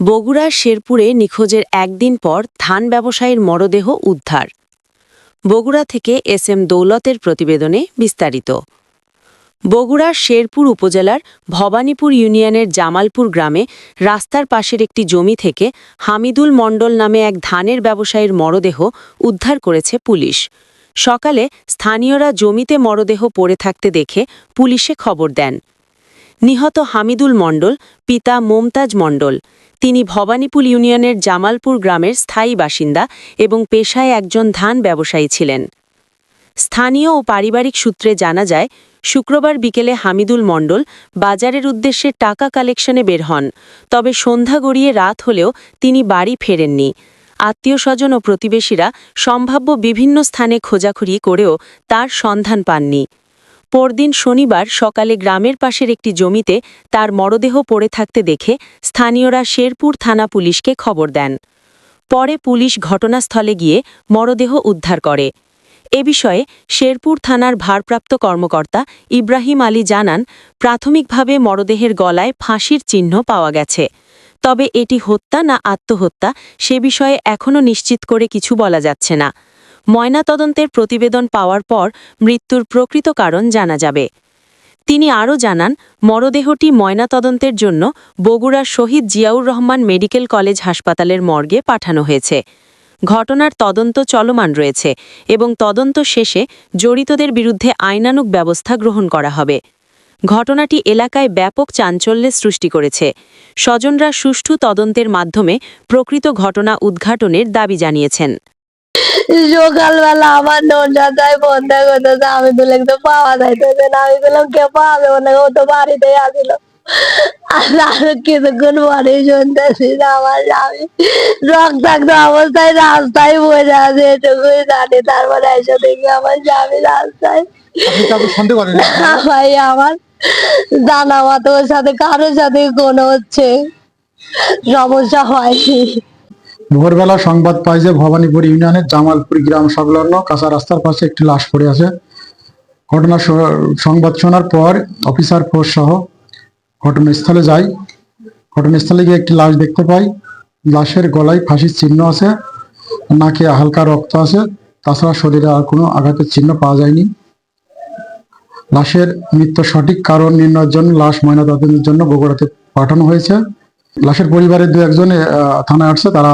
বগুড়ার শেরপুরে নিখোঁজের একদিন পর ধান ব্যবসায়ীর মরদেহ উদ্ধার। বগুড়া থেকে এস এম দৌলতের প্রতিবেদনে বিস্তারিত। বগুড়ার শেরপুর উপজেলার ভবানীপুর ইউনিয়নের জামালপুর গ্রামে রাস্তার পাশের একটি জমি থেকে হামিদুল মণ্ডল নামে এক ধানের ব্যবসায়ীর মরদেহ উদ্ধার করেছে পুলিশ। সকালে স্থানীয়রা জমিতে মরদেহ পড়ে থাকতে দেখে পুলিশে খবর দেন। নিহত হামিদুল মণ্ডল, পিতা মোমতাজ মণ্ডল। তিনি ভবানীপুর ইউনিয়নের জামালপুর গ্রামের স্থায়ী বাসিন্দা এবং পেশায় একজন ধান ব্যবসায়ী ছিলেন। স্থানীয় ও পারিবারিক সূত্রে জানা যায়, শুক্রবার বিকেলে হামিদুল মণ্ডল বাজারের উদ্দেশ্যে টাকা কালেকশনে বের হন। তবে সন্ধ্যা গড়িয়ে রাত হলেও তিনি বাড়ি ফেরেননি। আত্মীয় স্বজন ও প্রতিবেশীরা সম্ভাব্য বিভিন্ন স্থানে খোঁজাখুঁজি করেও তার সন্ধান পাননি। পরদিন শনিবার সকালে গ্রামের পাশের একটি জমিতে তার মরদেহ পড়ে থাকতে দেখে স্থানীয়রা শেরপুর থানা পুলিশকে খবর দেন। পরে পুলিশ ঘটনাস্থলে গিয়ে মরদেহ উদ্ধার করে। এ বিষয়ে শেরপুর থানার ভারপ্রাপ্ত কর্মকর্তা ইব্রাহিম আলী জানান, প্রাথমিকভাবে মরদেহের গলায় ফাঁসির চিহ্ন পাওয়া গেছে। তবে এটি হত্যা না আত্মহত্যা সে বিষয়ে এখনও নিশ্চিত করে কিছু বলা যাচ্ছে না। ময়নাতদন্তের প্রতিবেদন পাওয়ার পর মৃত্যুর প্রকৃত কারণ জানা যাবে। তিনি আরও জানান, মরদেহটি ময়নাতদন্তের জন্য বগুড়ার শহীদ জিয়াউর রহমান মেডিকেল কলেজ হাসপাতালের মর্গে পাঠানো হয়েছে। ঘটনার তদন্ত চলমান রয়েছে এবং তদন্ত শেষে জড়িতদের বিরুদ্ধে আইনানুগ ব্যবস্থা গ্রহণ করা হবে। ঘটনাটি এলাকায় ব্যাপক চাঞ্চল্যের সৃষ্টি করেছে। স্বজনরা সুষ্ঠু তদন্তের মাধ্যমে প্রকৃত ঘটনা উদ্ঘাটনের দাবি জানিয়েছেন। সকালবেলা আমার নন্ডা যায় বন্ধা করতেছে আমি বললাম তো পাওয়া যাইতেছে না। আমি বললাম কে পাবে? ওনাকে ও তো বাড়িতে আসিল আর আরও কিছুক্ষণ পরে শুনতেছি আমার স্বামী রক্তাক্ত অবস্থায় রাস্তায় বসে আছে এটুকুই জানি। তারপরে এসে দেখি আমার স্বামী রাস্তায়? ভাই আমার জানা মতো ওর সাথে কারোর সাথে কোনো হচ্ছে সমস্যা হয়নি। ভোরবেলা সংবাদ পাই যে ভবানীপুর ইউনিয়নের জামালপুর গ্রাম সংলগ্ন কাঁচা রাস্তার পাশে একটি লাশ পড়ে আছে। ঘটনা সংবাদ শোনার পর অফিসার ফোর্স সহ ঘটনাস্থলে যাই। ঘটনাস্থলে গিয়ে একটি লাশ দেখতে পাই। লাশের গলায় ফাঁসির চিহ্ন আছে, নাকে হালকা রক্ত আছে। তাছাড়া শরীরে আর কোনো আঘাতের চিহ্ন পাওয়া যায়নি। লাশের মৃত্যুর সঠিক কারণ নির্ণয়ের জন্য লাশ ময়নাতদন্তের জন্য বগুড়াতে পাঠানো হয়েছে। লাশের পরিবারের দু একজন থানায় আসছে। তারা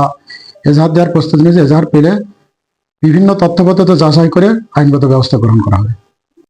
এজাহার দেওয়ার প্রস্তুতি নিয়েছে। এজাহার পেলে বিভিন্ন তথ্যপত্র যাচাই করে আইনগত ব্যবস্থা গ্রহণ করা হবে।